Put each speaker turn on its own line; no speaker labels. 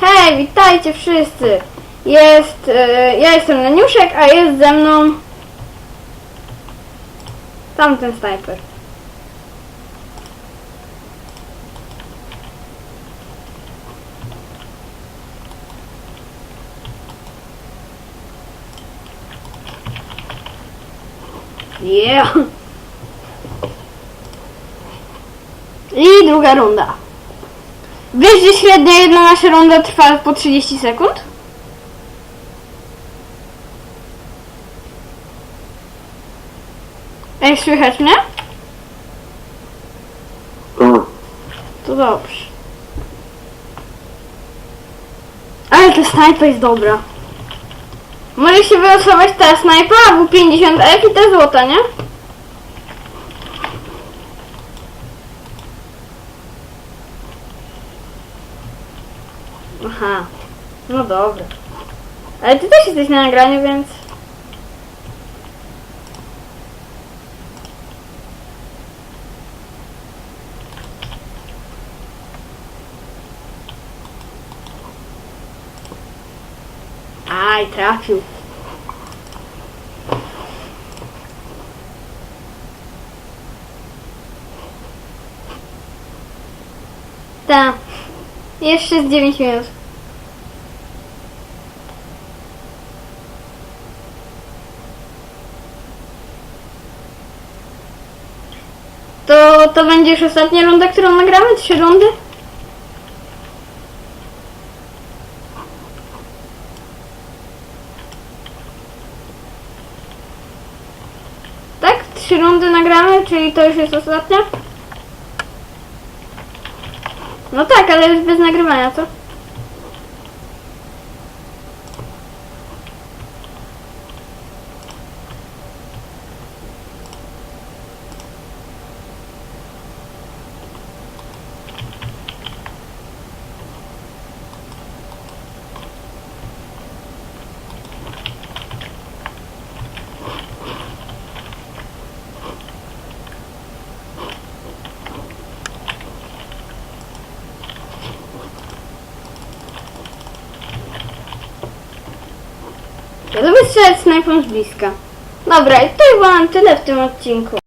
Hej, witajcie wszyscy! Jest, e, ja jestem Leniuszek, a jest ze mną tamten snajper. Yeah! I druga runda. Wiesz, że średnio jedna nasza runda trwa po 30 sekund? Ej, słychać mnie?
Tak.
To dobrze. Ale ta snajpa jest dobra. Może się wylosować ta snajpa, W50F i ta złota, nie? Aha. No dobra. Ale ty też jesteś na nagraniu, więc... Aj, trafił. Tak. Jeszcze z 9 minut. To, to będzie już ostatnia runda, którą nagramy? Trzy rundy? Tak? Trzy rundy nagramy, czyli to już jest ostatnia? No tak, ale już bez nagrywania, co? Lubię strzelać snajpą z bliska. Dobra, i to chyba na tyle w tym odcinku.